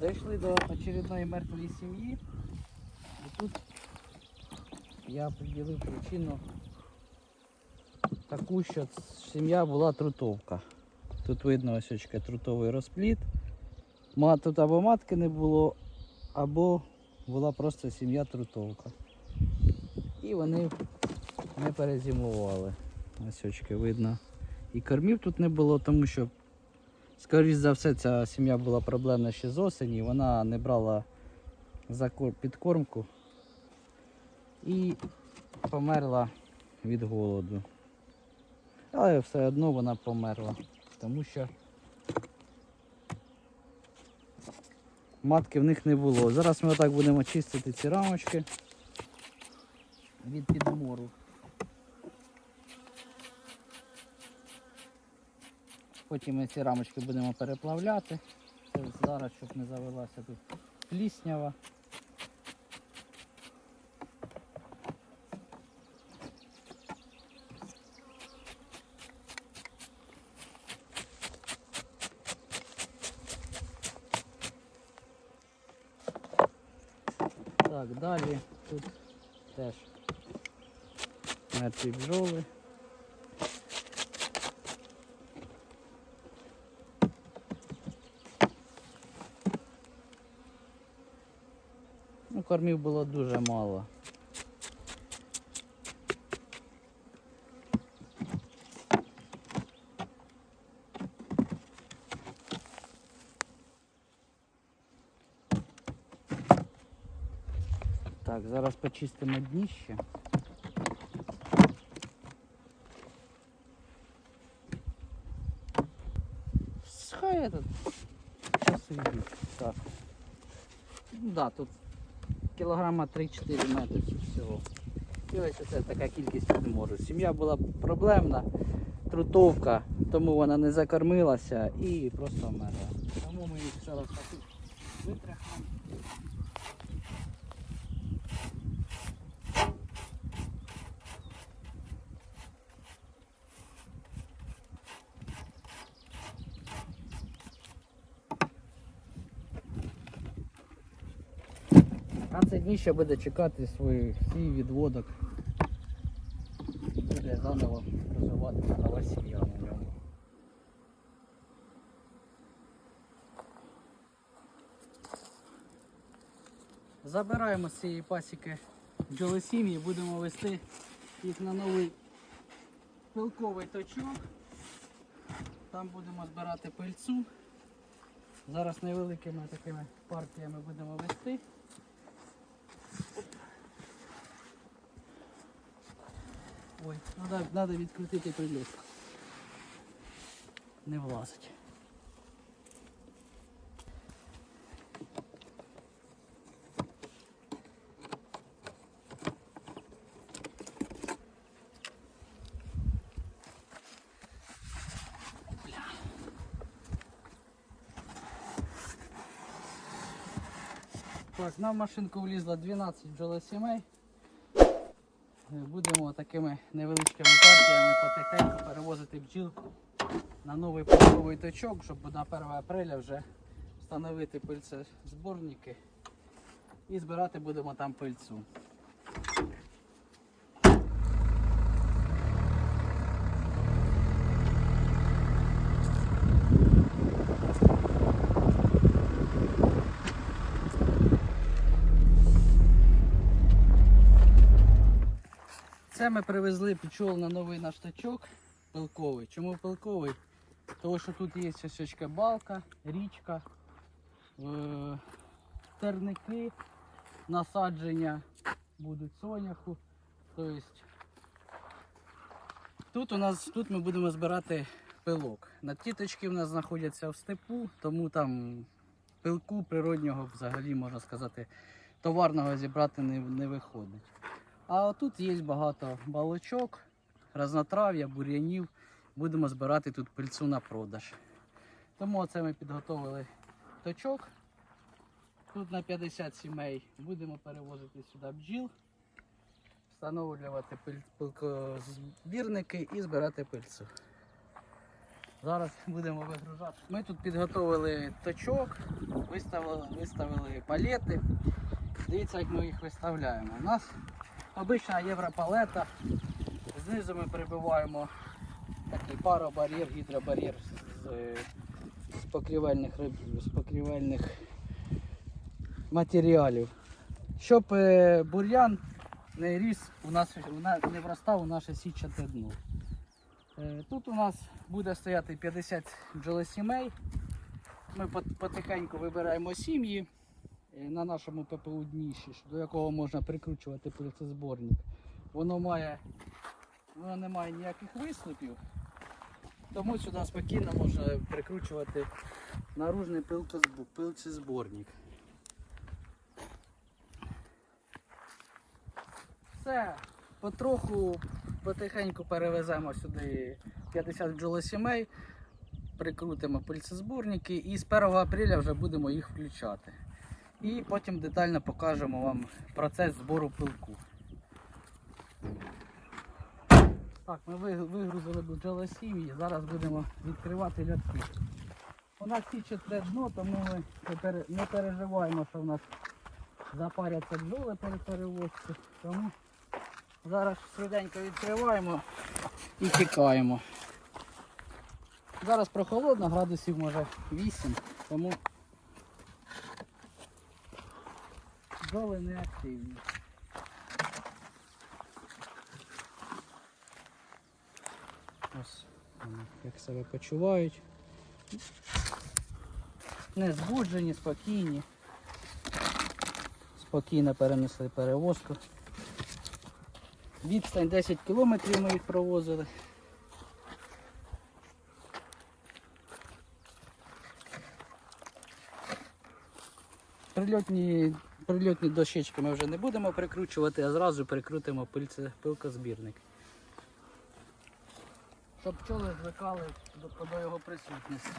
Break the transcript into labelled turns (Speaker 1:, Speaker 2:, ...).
Speaker 1: Дійшли до очередної мертвої сім'ї. І тут я приділив причину таку, що сім'я була трутовка. Тут видно ось очка трутовий розпліт. Тут або матки не було, або була просто сім'я трутовка. І вони не перезимували. Ось очки видно. І кормів тут не було, тому що, скоріш за все, ця сім'я була проблемна ще з осені, вона не брала підкормку і померла від голоду. Але все одно вона померла, тому що матки в них не було. Зараз ми отак будемо чистити ці рамочки від підмору. Потім ми ці рамочки будемо переплавляти. Зараз, щоб не завелася тут пліснява. Так, далі тут теж мертві бджоли. Кормів було дуже мало. Так, зараз почистимо дніще. Хай этот часи йдуть. Так. Да, тут кілограма 3-4 метри всього. І ось це така кількість підмору. Сім'я була проблемна, трутовка, тому вона не закормилася і просто вмерла. Тому ми їх зараз так А це дніще буде чекати свій, свій відводок. Буде заново розвиватися нова сім'я на ньому. Забираємо з цієї пасіки бджолосім'ї, будемо вести їх на новий пилковий точок. Там будемо збирати пильцу. Зараз невеликими такими партіями будемо вести. Ой, надо, надо відкрутити прильотку. Не влазить. Так, нам в машинку влізло 12 бджолосімей. Будемо такими невеличкими партіями потихеньку перевозити бджіл на новий польовий точок, щоб на 1 апреля вже встановити пильцезборники і збирати будемо там пильцу. Це ми привезли пчол на новий наш точок пилковий. Чому пилковий? Тому що тут є ось балка, річка, е- терники, насадження будуть соняху. Тобто тут у нас тут ми будемо збирати пилок. На ті точки в нас знаходяться в степу, тому там пилку природнього взагалі можна сказати товарного зібрати не, не виходить. А тут є багато балочок, разнотрав'я, бур'янів. Будемо збирати тут пильцу на продаж. Тому оце ми підготовили точок. Тут на 50 сімей будемо перевозити сюди бджіл, встановлювати пилкозбірники і збирати пильцю. Зараз будемо вигружати. Ми тут підготовили точок, виставили, виставили палети. Дивіться, як ми їх виставляємо. У нас обична європалета. Знизу ми прибиваємо такий паробар'єр, гідробар'єр з, з, з покрівельних, з покрівельних матеріалів. Щоб е, бур'ян не ріс у нас не вростав у наше січате дно. Тут у нас буде стояти 50 бджолосімей. Ми потихеньку вибираємо сім'ї на нашому ППУ дніші, до якого можна прикручувати пилицезборник. Воно має, воно не має ніяких виступів, тому сюди спокійно можна прикручувати наружний пилцезборник. Все, потроху, потихеньку перевеземо сюди 50 бджолосімей, прикрутимо пильцезборники і з 1 апреля вже будемо їх включати. І потім детально покажемо вам процес збору пилку. Так, ми ви- вигрузили бджолосім'ї, зараз будемо відкривати лятки. У нас січе дно, тому ми не переживаємо, що в нас запаряться бджоли перед перевозкою. Тому зараз швиденько відкриваємо і тікаємо. Зараз прохолодно, градусів може 8, тому бджоли не активні. Ось як себе почувають. Не збуджені, спокійні. Спокійно перенесли перевозку. Відстань 10 кілометрів ми їх провозили. Прильотні, прильотні дощечки ми вже не будемо прикручувати, а зразу прикрутимо пильце, пилкозбірник. Щоб пчоли звикали до, до його присутності.